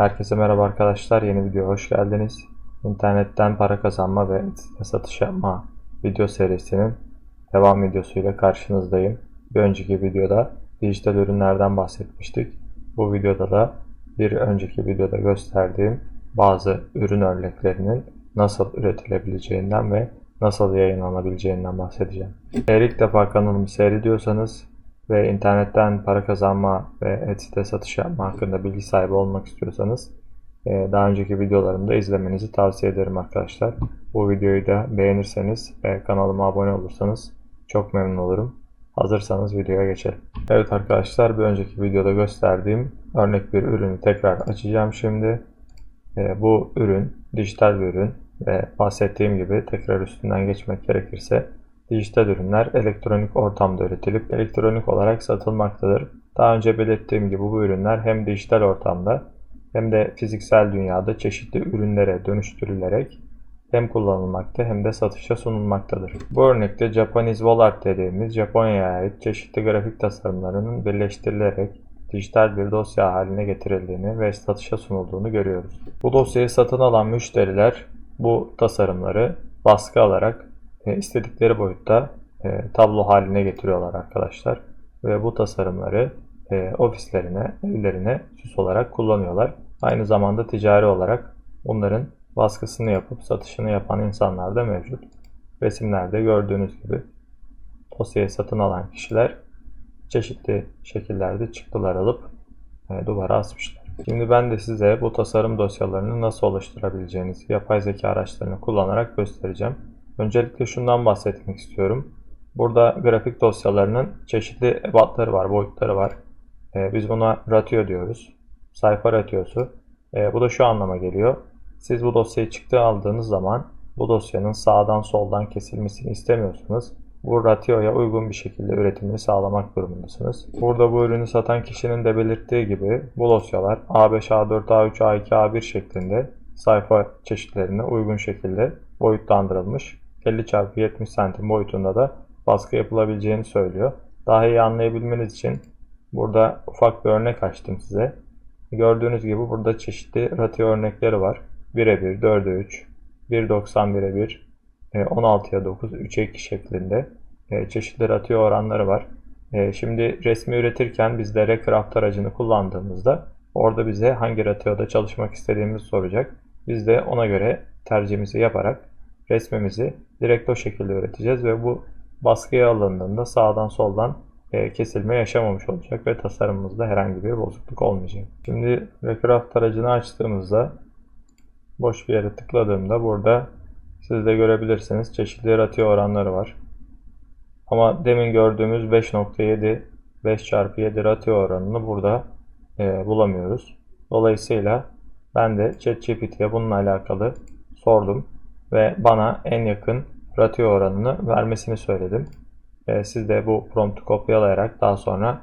Herkese merhaba arkadaşlar. Yeni videoya hoş geldiniz. İnternetten para kazanma ve satış yapma video serisinin devam videosuyla karşınızdayım. Bir önceki videoda dijital ürünlerden bahsetmiştik. Bu videoda da bir önceki videoda gösterdiğim bazı ürün örneklerinin nasıl üretilebileceğinden ve nasıl yayınlanabileceğinden bahsedeceğim. Eğer ilk defa kanalımı seyrediyorsanız ve internetten para kazanma ve Etsy'de satış yapma hakkında bilgi sahibi olmak istiyorsanız e, daha önceki videolarımda izlemenizi tavsiye ederim arkadaşlar. Bu videoyu da beğenirseniz ve kanalıma abone olursanız çok memnun olurum. Hazırsanız videoya geçelim. Evet arkadaşlar bir önceki videoda gösterdiğim örnek bir ürünü tekrar açacağım şimdi. E, bu ürün dijital bir ürün ve bahsettiğim gibi tekrar üstünden geçmek gerekirse dijital ürünler elektronik ortamda üretilip elektronik olarak satılmaktadır. Daha önce belirttiğim gibi bu ürünler hem dijital ortamda hem de fiziksel dünyada çeşitli ürünlere dönüştürülerek hem kullanılmakta hem de satışa sunulmaktadır. Bu örnekte Japanese Wall Art dediğimiz Japonya'ya ait çeşitli grafik tasarımlarının birleştirilerek dijital bir dosya haline getirildiğini ve satışa sunulduğunu görüyoruz. Bu dosyayı satın alan müşteriler bu tasarımları baskı alarak e, istedikleri boyutta e, tablo haline getiriyorlar arkadaşlar. Ve bu tasarımları e, ofislerine, evlerine süs olarak kullanıyorlar. Aynı zamanda ticari olarak bunların baskısını yapıp satışını yapan insanlar da mevcut. Resimlerde gördüğünüz gibi dosyayı satın alan kişiler çeşitli şekillerde çıktılar alıp e, duvara asmışlar. Şimdi ben de size bu tasarım dosyalarını nasıl oluşturabileceğinizi yapay zeka araçlarını kullanarak göstereceğim. Öncelikle şundan bahsetmek istiyorum. Burada grafik dosyalarının çeşitli ebatları var, boyutları var. E, biz buna ratio diyoruz. Sayfa ratiosu. E, bu da şu anlama geliyor. Siz bu dosyayı çıktı aldığınız zaman bu dosyanın sağdan soldan kesilmesini istemiyorsunuz. Bu ratioya uygun bir şekilde üretimini sağlamak durumundasınız. Burada bu ürünü satan kişinin de belirttiği gibi bu dosyalar A5, A4, A3, A2, A1 şeklinde sayfa çeşitlerine uygun şekilde boyutlandırılmış 50 x 70 santim boyutunda da baskı yapılabileceğini söylüyor. Daha iyi anlayabilmeniz için burada ufak bir örnek açtım size. Gördüğünüz gibi burada çeşitli ratio örnekleri var. 1'e 1, 4'e 3, 1.90 1'e 1, 16'ya 9, 3'e 2 şeklinde e, çeşitli ratio oranları var. E, şimdi resmi üretirken biz de Recraft aracını kullandığımızda orada bize hangi ratioda çalışmak istediğimizi soracak. Biz de ona göre tercihimizi yaparak resmimizi direkt o şekilde üreteceğiz ve bu baskıya alındığında sağdan soldan e, kesilme yaşamamış olacak ve tasarımımızda herhangi bir bozukluk olmayacak. Şimdi Recraft aracını açtığımızda boş bir yere tıkladığımda burada siz de görebilirsiniz çeşitli ratio oranları var. Ama demin gördüğümüz 5.7 5 çarpı 7 ratio oranını burada e, bulamıyoruz. Dolayısıyla ben de ChatGPT'ye bununla alakalı sordum ve bana en yakın ratio oranını vermesini söyledim. E, siz de bu promptu kopyalayarak daha sonra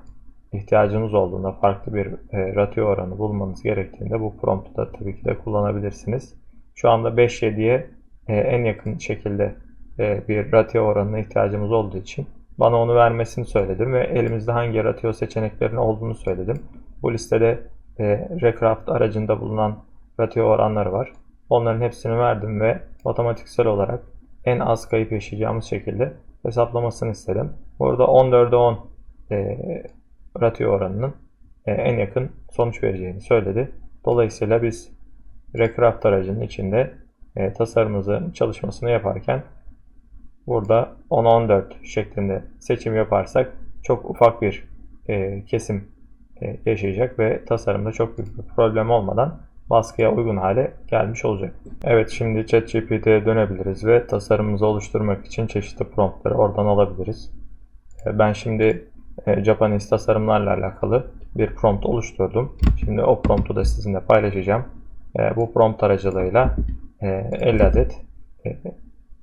ihtiyacınız olduğunda farklı bir e, ratio oranı bulmanız gerektiğinde bu promptu da tabii ki de kullanabilirsiniz. Şu anda 5-7'ye e, en yakın şekilde e, bir ratio oranına ihtiyacımız olduğu için bana onu vermesini söyledim ve elimizde hangi ratio seçeneklerinin olduğunu söyledim. Bu listede e, Recraft aracında bulunan ratio oranları var. Onların hepsini verdim ve matematiksel olarak en az kayıp yaşayacağımız şekilde hesaplamasını istedim. Burada 14'e 10 e, ratio oranının e, en yakın sonuç vereceğini söyledi. Dolayısıyla biz Recraft aracının içinde e, tasarımımızın çalışmasını yaparken burada 10-14 şeklinde seçim yaparsak çok ufak bir e, kesim e, yaşayacak ve tasarımda çok büyük bir problem olmadan baskıya uygun hale gelmiş olacak. Evet şimdi ChatGPT'ye dönebiliriz ve tasarımımızı oluşturmak için çeşitli promptları oradan alabiliriz. E, ben şimdi e, Japanese tasarımlarla alakalı bir prompt oluşturdum. Şimdi o promptu da sizinle paylaşacağım. E, bu prompt aracılığıyla 50 adet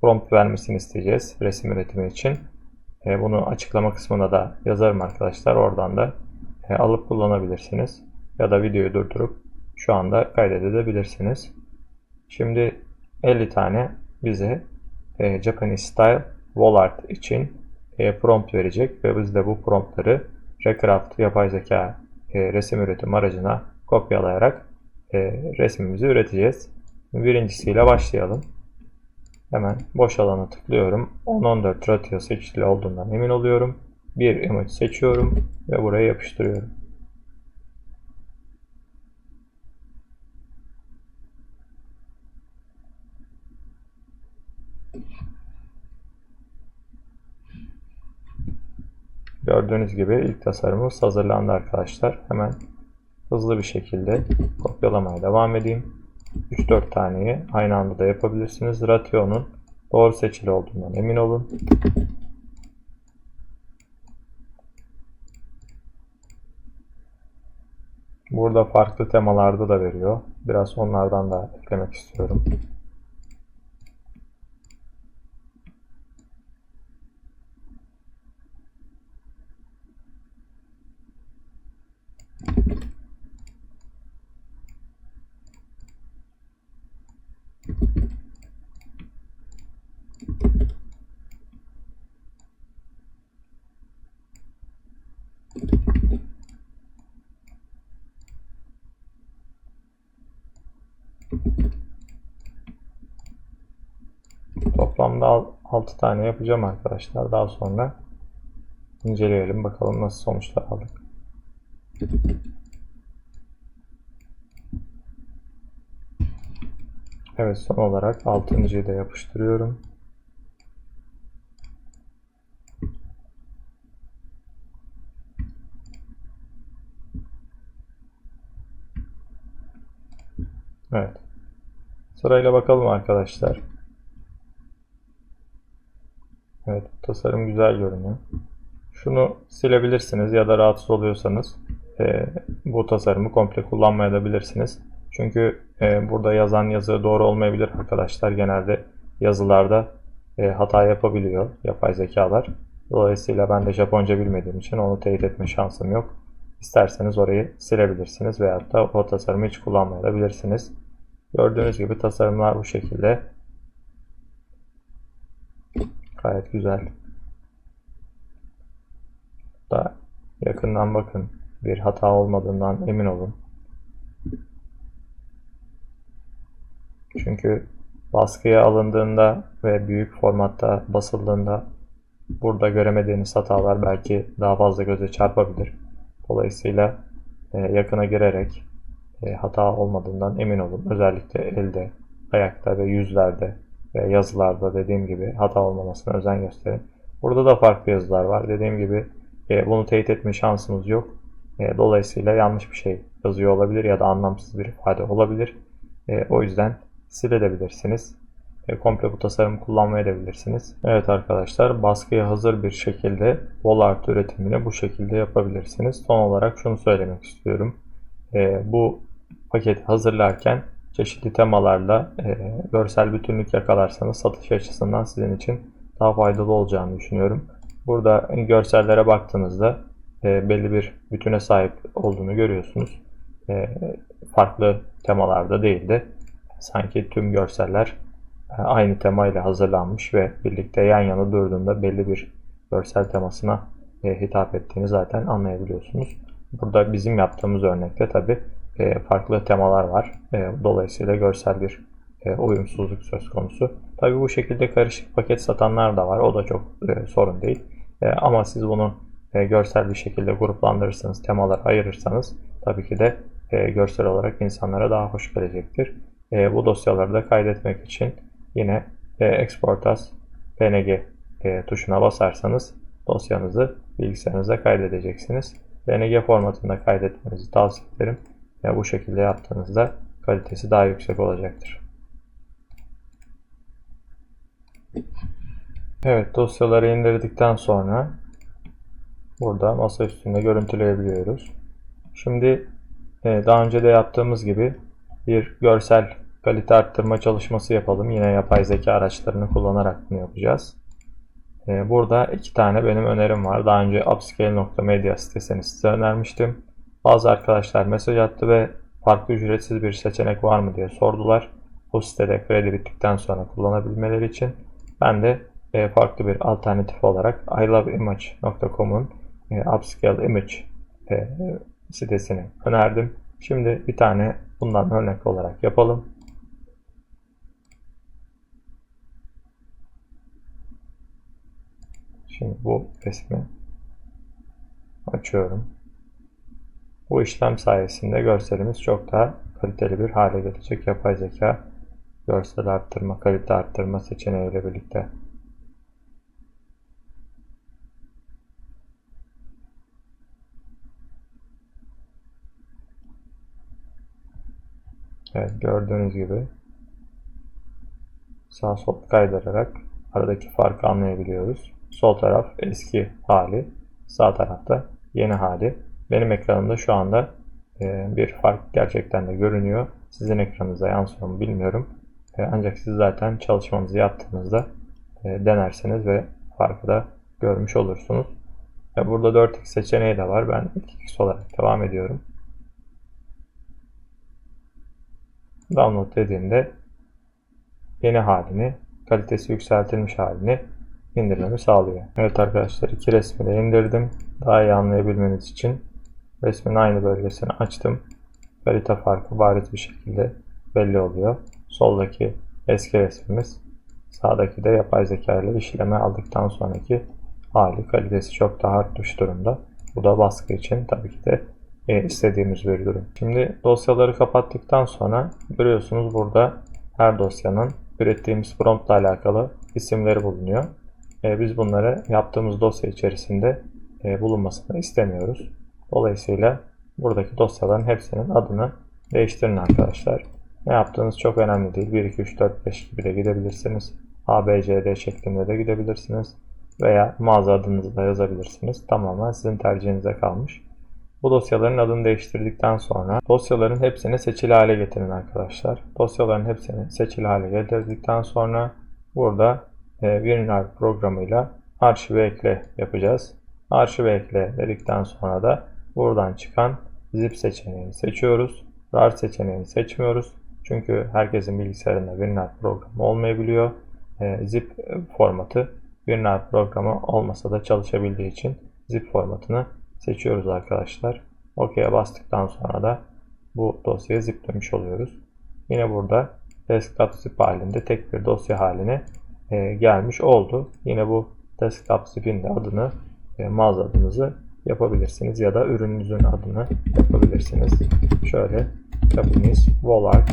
prompt vermesini isteyeceğiz resim üretimi için. Bunu açıklama kısmına da yazarım arkadaşlar. Oradan da alıp kullanabilirsiniz. Ya da videoyu durdurup şu anda kaydedebilirsiniz. Şimdi 50 tane bize e, Japanese Style Wall Art için e, prompt verecek ve biz de bu promptları Recraft yapay zeka e, resim üretim aracına kopyalayarak e, resmimizi üreteceğiz. Birincisiyle başlayalım. Hemen boş alana tıklıyorum. 10-14 ratio seçili olduğundan emin oluyorum. Bir emoji seçiyorum ve buraya yapıştırıyorum. Gördüğünüz gibi ilk tasarımımız hazırlandı arkadaşlar. Hemen hızlı bir şekilde kopyalamaya devam edeyim. 3-4 taneyi aynı anda da yapabilirsiniz. Ration'un doğru seçili olduğundan emin olun. Burada farklı temalarda da veriyor. Biraz onlardan da eklemek istiyorum. Toplamda 6 tane yapacağım arkadaşlar. Daha sonra inceleyelim. Bakalım nasıl sonuçlar aldık. Evet son olarak 6.yı da yapıştırıyorum. Evet. Sırayla bakalım arkadaşlar. Evet tasarım güzel görünüyor. Şunu silebilirsiniz ya da rahatsız oluyorsanız e, bu tasarımı komple kullanmayabilirsiniz. Çünkü e, burada yazan yazı doğru olmayabilir arkadaşlar. Genelde yazılarda e, hata yapabiliyor yapay zekalar. Dolayısıyla ben de Japonca bilmediğim için onu teyit etme şansım yok. İsterseniz orayı silebilirsiniz veyahut da o tasarımı hiç kullanmayabilirsiniz. Gördüğünüz gibi tasarımlar bu şekilde. Gayet güzel. Da yakından bakın. Bir hata olmadığından emin olun. Çünkü baskıya alındığında ve büyük formatta basıldığında burada göremediğiniz hatalar belki daha fazla göze çarpabilir. Dolayısıyla e, yakına girerek e, hata olmadığından emin olun. Özellikle elde, ayakta ve yüzlerde ve yazılarda dediğim gibi hata olmamasına özen gösterin. Burada da farklı yazılar var. Dediğim gibi e, bunu teyit etme şansımız yok. E, dolayısıyla yanlış bir şey yazıyor olabilir ya da anlamsız bir ifade olabilir. E, o yüzden silebilirsiniz. E, komple bu tasarımı kullanmayabilirsiniz. Evet arkadaşlar baskıya hazır bir şekilde wall art üretimini bu şekilde yapabilirsiniz. Son olarak şunu söylemek istiyorum. E, bu paketi hazırlarken çeşitli temalarla e, görsel bütünlük yakalarsanız satış açısından sizin için daha faydalı olacağını düşünüyorum. Burada görsellere baktığınızda e, belli bir bütüne sahip olduğunu görüyorsunuz. E, farklı temalarda değil de sanki tüm görseller e, aynı temayla hazırlanmış ve birlikte yan yana durduğunda belli bir görsel temasına e, hitap ettiğini zaten anlayabiliyorsunuz. Burada bizim yaptığımız örnekte tabi e, farklı temalar var. E, dolayısıyla görsel bir e, uyumsuzluk söz konusu. Tabi bu şekilde karışık paket satanlar da var. O da çok sorun değil. Ama siz bunu görsel bir şekilde gruplandırırsanız, temalar ayırırsanız tabii ki de görsel olarak insanlara daha hoş gelecektir. Bu dosyaları da kaydetmek için yine Export as PNG tuşuna basarsanız dosyanızı bilgisayarınıza kaydedeceksiniz. PNG formatında kaydetmenizi tavsiye ederim. Ve bu şekilde yaptığınızda kalitesi daha yüksek olacaktır. Evet dosyaları indirdikten sonra burada masa üstünde görüntüleyebiliyoruz. Şimdi e, daha önce de yaptığımız gibi bir görsel kalite arttırma çalışması yapalım. Yine yapay zeka araçlarını kullanarak bunu yapacağız. E, burada iki tane benim önerim var. Daha önce upscale.media sitesini size önermiştim. Bazı arkadaşlar mesaj attı ve farklı ücretsiz bir seçenek var mı diye sordular. Bu sitede kredi bittikten sonra kullanabilmeleri için ben de e, farklı bir alternatif olarak iloveimage.com'un e, Upscale Image e, sitesini önerdim. Şimdi bir tane bundan örnek olarak yapalım. Şimdi bu resmi açıyorum. Bu işlem sayesinde görselimiz çok daha kaliteli bir hale gelecek. Yapay zeka görsel arttırma, kalite arttırma seçeneğiyle birlikte. Evet gördüğünüz gibi sağ sol kaydırarak aradaki farkı anlayabiliyoruz. Sol taraf eski hali, sağ tarafta yeni hali. Benim ekranımda şu anda e, bir fark gerçekten de görünüyor. Sizin ekranınıza yansıyor mu bilmiyorum. E, ancak siz zaten çalışmanızı yaptığınızda e, denersiniz ve farkı da görmüş olursunuz. Burada 4x seçeneği de var. Ben 2x olarak devam ediyorum. Download dediğimde yeni halini, kalitesi yükseltilmiş halini indirmemi sağlıyor. Evet arkadaşlar iki resmi de indirdim. Daha iyi anlayabilmeniz için resmin aynı bölgesini açtım. Kalite farkı bariz bir şekilde belli oluyor. Soldaki eski resmimiz, sağdaki de yapay zeka ile işleme aldıktan sonraki hali kalitesi çok daha artmış durumda. Bu da baskı için tabii ki de e, istediğimiz bir durum. Şimdi dosyaları kapattıktan sonra görüyorsunuz burada her dosyanın ürettiğimiz prompt ile alakalı isimleri bulunuyor. E, biz bunları yaptığımız dosya içerisinde e, bulunmasını istemiyoruz. Dolayısıyla buradaki dosyaların hepsinin adını değiştirin arkadaşlar. Ne yaptığınız çok önemli değil. 1, 2, 3, 4, 5 gibi de gidebilirsiniz. A, B, C, D şeklinde de gidebilirsiniz. Veya mağaza adınızı da yazabilirsiniz. Tamamen sizin tercihinize kalmış. Bu dosyaların adını değiştirdikten sonra dosyaların hepsini seçili hale getirin arkadaşlar. Dosyaların hepsini seçili hale getirdikten sonra burada e, WinRAR programıyla arşive ekle yapacağız. Arşive ekle dedikten sonra da buradan çıkan zip seçeneğini seçiyoruz. RAR seçeneğini seçmiyoruz. Çünkü herkesin bilgisayarında WinRAR programı olmayabiliyor. E, zip formatı WinRAR programı olmasa da çalışabildiği için zip formatını seçiyoruz arkadaşlar. OK'ye bastıktan sonra da bu dosyayı ziplemiş oluyoruz. Yine burada desktop zip halinde tek bir dosya haline e, gelmiş oldu. Yine bu desktop zip'in de adını e, mağaza adınızı yapabilirsiniz ya da ürününüzün adını yapabilirsiniz. Şöyle Japanese Wallart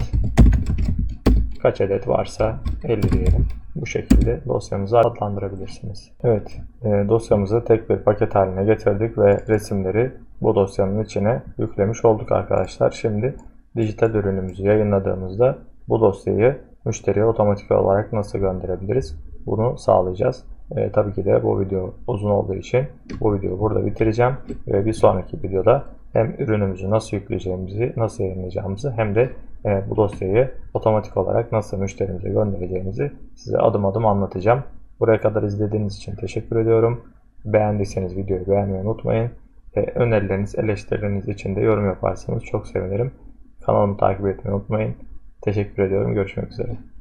kaç adet varsa 50 diyelim. Bu şekilde dosyamızı adlandırabilirsiniz. Evet, e, dosyamızı tek bir paket haline getirdik ve resimleri bu dosyanın içine yüklemiş olduk arkadaşlar. Şimdi dijital ürünümüzü yayınladığımızda bu dosyayı müşteriye otomatik olarak nasıl gönderebiliriz? Bunu sağlayacağız. E, tabii ki de bu video uzun olduğu için bu videoyu burada bitireceğim. Ve bir sonraki videoda hem ürünümüzü nasıl yükleyeceğimizi, nasıl yayınlayacağımızı hem de e, bu dosyayı otomatik olarak nasıl müşterimize göndereceğimizi size adım adım anlatacağım. Buraya kadar izlediğiniz için teşekkür ediyorum. Beğendiyseniz videoyu beğenmeyi unutmayın. E, önerileriniz, eleştirileriniz için de yorum yaparsanız çok sevinirim. Kanalımı takip etmeyi unutmayın. Teşekkür ediyorum. Görüşmek üzere.